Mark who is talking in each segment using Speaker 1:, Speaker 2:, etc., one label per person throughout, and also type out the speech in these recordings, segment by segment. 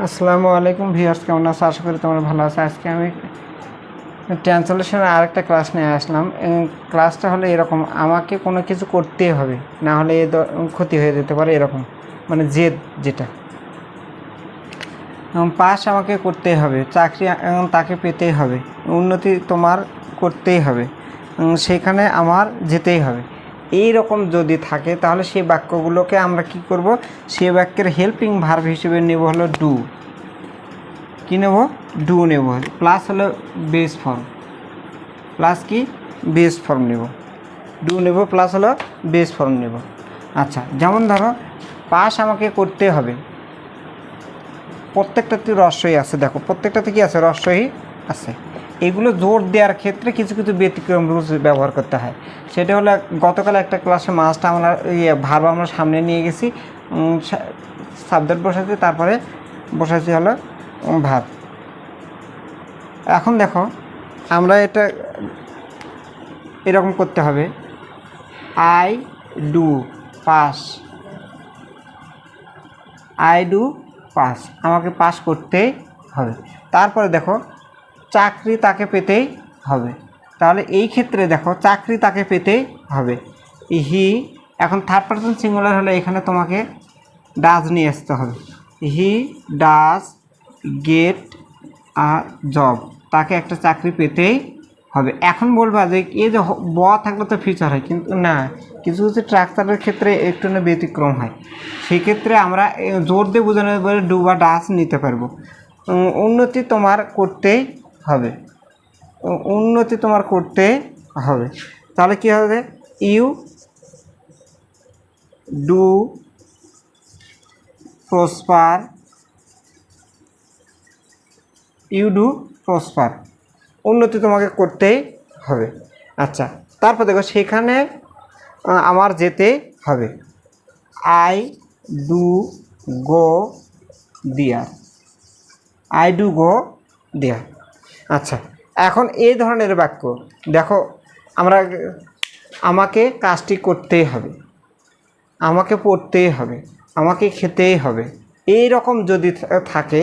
Speaker 1: আসসালামু আলাইকুম ভিউয়ার্স, কেমন আছো? আশা করি তোমরা ভালো আছো। আজকে আমি ট্রান্সলেশনের আরেকটা ক্লাস নিয়ে আসলাম। ক্লাসটা হলো এরকম, আমাকে কোনো কিছু করতেই হবে, না হলে ক্ষতি হয়ে যেতে পারে এরকম মানে জেদ যেটা। পাস আমাকে করতেই হবে, চাকরি তাকে পেতেই হবে, উন্নতি তোমার করতেই হবে সেখানে আমার যেতেই হবে। এই রকম যদি থাকে, তাহলে সেই বাক্যগুলোকে আমরা কি করব? সেই বাক্যের হেল্পিং ভার্ব হিসেবে নেব হলো ডু কী নেব? ডু নেব। প্লাস হলো বেস ফর্ম প্লাস কি? বেস ফর্ম নেব। ডু নেব প্লাস হলো বেস ফর্ম নেব। আচ্ছা যেমন ধরো পাস আমাকে করতে হবে। প্রত্যেকটাতে রস্যই আছে। দেখো, প্রত্যেকটাতে কি আছে? রস্যই আছে। এগুলো জোর দেওয়ার ক্ষেত্রে কিছু কিছু ব্যতিক্রম রুলস ব্যবহার করতে হয়। সেটা হলো গতকাল একটা ক্লাসে মাছটা আমরা ইয়ে ভার্ব আমরা সামনে নিয়ে গেছি সাবজেক্ট বসাচ্ছি তারপরে বসাচ্ছি হলো ভাত এখন দেখো, আমরা এটা এরকম করতে হবে। I do pass I do pass আমাকে পাস করতেই হবে। তারপরে দেখো চাকরি তাকে পেতেই হবে। তাহলে এই ক্ষেত্রে দেখো, চাকরি তাকে পেতেই হবে। হি এখন থার্ড পার্সন সিঙ্গুলার হলে এখানে তোমাকে ডাজ নিয়ে আসতে হবে। He does get a job তাকে একটা চাকরি পেতেই হবে। এখন বলবা যে এ যে ব থাকলে তো ফিউচার হয়, কিন্তু না, কিছু কিছু ট্রাক্টারের ক্ষেত্রে একটু না ব্যতিক্রম হয়। সেক্ষেত্রে আমরা জোর দিয়ে বোঝানোর পরে ডু বা ডাস নিতে পারব। উন্নতি তোমার করতেই হবে। উন্নতি তোমার করতে হবে। তাহলে কী হবে? You do prosper you do prosper উন্নতি তোমাকে করতেই হবে। আচ্ছা তারপর দেখো সেখানে আমার যেতে হবে। আই ডু গো দিয়ার আই ডু গো দেয়ার আচ্ছা এখন এই ধরনের বাক্য, দেখো, আমরা আমাকে কাজটি করতেই হবে, আমাকে পড়তেই হবে, আমাকে খেতেই হবে, এই রকম যদি থাকে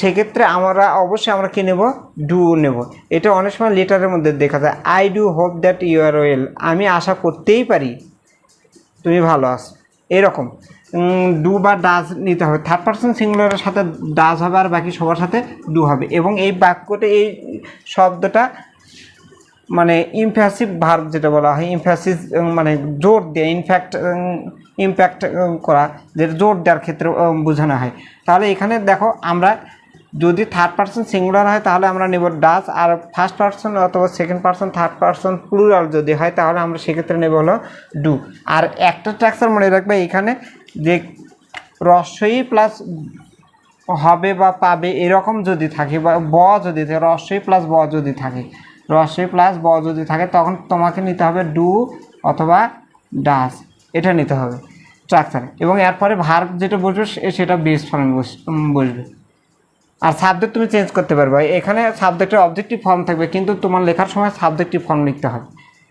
Speaker 1: সেক্ষেত্রে আমরা অবশ্যই আমরা কী নেব? ডু নেব। এটা অনেক সময় লেটারের মধ্যে দেখা যায় I do hope that you are well আমি আশা করতেই পারি। তুমি ভালো আছো। এরকম। ডু বা ডাজ নিতে হবে। থার্ড পার্সন সিঙ্গুলারের সাথে ডাজ হবে আর বাকি সবার সাথে ডু হবে। এবং এই বাক্যটা, এই শব্দটা মানে ইমফ্যাসিভ ভার্ব যেটা বলা হয়, ইমফ্যাসিস মানে জোর দেয় ইনফ্যাক্ট ইম্প্যাক্ট করা, যেটা জোর দেওয়ার ক্ষেত্রে বোঝানো হয়। তাহলে এখানে দেখো, আমরা যদি থার্ড পার্সন সিঙ্গুলার হয়, তাহলে আমরা নেব ডাস আর ফার্স্ট পার্সন অথবা second person third person plural যদি হয়, তাহলে আমরা সেক্ষেত্রে নেব হলো ডু আর একটা ট্রাক্সার মনে রাখবে, এখানে যে রস্যই প্লাস হবে বা পাবে এরকম যদি থাকে বা ব যদি থাকে রস্যই প্লাস ব যদি থাকে রস্যই প্লাস ব যদি থাকে, তখন তোমাকে নিতে হবে ডু অথবা ডাস এটা নিতে হবে। স্ট্রাকচার এবং এরপরে ভার্ব যেটা বসবে সেটা বেস ফর্মে বসবে। আর সাবজেক্ট তুমি চেঞ্জ করতে পারবে। এখানে সাবজেক্টের অবজেক্টিভ ফর্ম থাকবে, কিন্তু তোমার লেখার সময় সাবজেক্টিভ ফর্ম লিখতে হবে।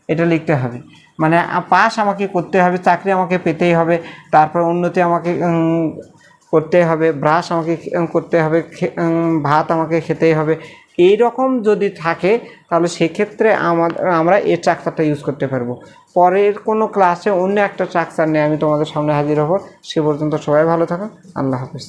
Speaker 1: এটা লিখতে হবে। মানে পাস আমাকে করতে হবে, চাকরি আমাকে পেতেই হবে, তারপর উন্নতি আমাকে করতে হবে, ব্রাশ আমাকে করতে হবে ভাত আমাকে খেতেই হবে। এই রকম যদি থাকে, তাহলে সেক্ষেত্রে আমরা এই ট্রাকচারটা ইউজ করতে পারব। পরের কোনো ক্লাসে অন্য একটা ট্রাকচার নিয়ে আমি তোমাদের সামনে হাজির হব। সে পর্যন্ত সবাই ভালো থাকো। আল্লাহ হাফিজ।